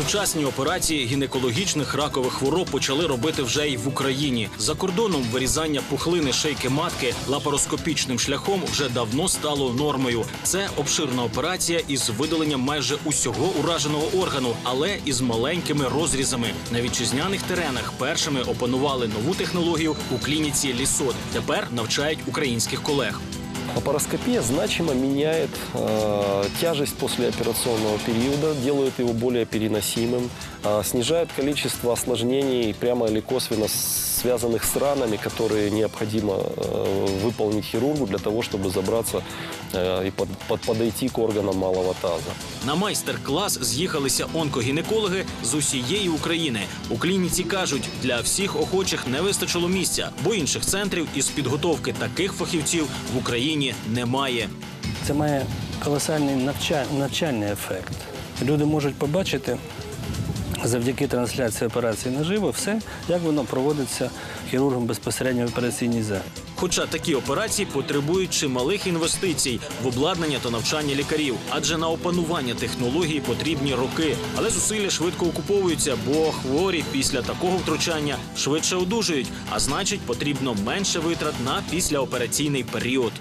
Сучасні операції гінекологічних ракових хвороб почали робити вже й в Україні. За кордоном вирізання пухлини шийки матки лапароскопічним шляхом вже давно стало нормою. Це обширна операція із видаленням майже усього ураженого органу, але із маленькими розрізами. На вітчизняних теренах першими опанували нову технологію у клініці Лісот. Тепер навчають українських колег. Лапароскопия значимо меняет э, тяжесть послеоперационного периода, делает его более переносимым, э, снижает количество осложнений прямо или косвенно связанных с ранами, которые необходимо э, выполнить хирургу для того, чтобы забраться э, и под- под- подойти к органам малого таза. На майстер-клас з'їхалися онкогінекологи з усієї України. У клініці кажуть, для всіх охочих не вистачило місця, бо інших центрів із підготовки таких фахівців в Україні немає. Це має колосальний навча- навчальний ефект. Люди можуть побачити завдяки трансляції операції наживо все, як воно проводиться хірургом безпосередньо в операційній залі. Хоча такі операції потребують чималих інвестицій в обладнання та навчання лікарів, адже на опанування технології потрібні роки. Але зусилля швидко окуповуються, бо хворі після такого втручання швидше одужують, а значить, потрібно менше витрат на післяопераційний період.